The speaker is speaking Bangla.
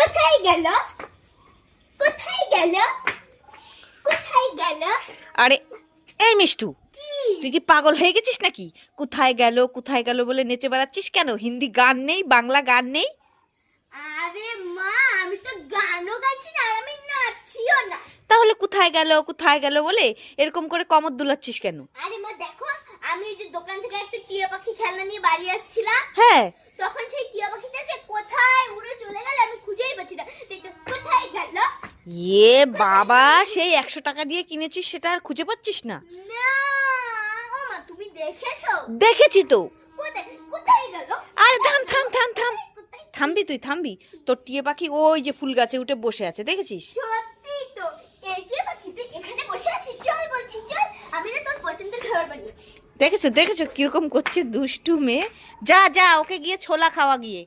কোথায় গেল? কোথায় গেল? কোথায় গেল? আরে এই মিষ্টু তুই কি পাগল হয়ে গেছিস নাকি? কোথায় গেল কোথায় গেল বলে নেচে বেড়াচ্ছিস কেন? হিন্দি গান নেই বাংলা গান নেই? আরে মা আমি তো গানও গাইছি না আর আমি নাচছিও না। তাহলে কোথায় গেল কোথায় গেল বলে এরকম করে কমর দুলাচ্ছিস কেন? আরে মা দেখো আমি ওই যে দোকান থেকে একটা টিয়া পাখি খেলনা নিয়ে বাড়ি আসছিলাম। হ্যাঁ। তখন সেই টিয়া পাখিটা যে কোথায় উড়ে চলে গেল আমি খুঁজেই পাচ্ছি না দেখতে কোথায় গেল ইয়ে বাবা সেই একশো টাকা দিয়ে কিনেছিস সেটা আর খুঁজে পাচ্ছিস না। দেখেছ? তো। আরে থাম থাম থাম থাম। থামবি তুই থামবি। তোর টিয়ে পাখি ওই যে ফুল গাছে উঠে বসে আছে দেখেছিস? দেখেছ দেখেছ কীরকম করছে দুষ্টু মেয়ে। যা যা ওকে গিয়ে ছোলা খাওয়া গিয়ে।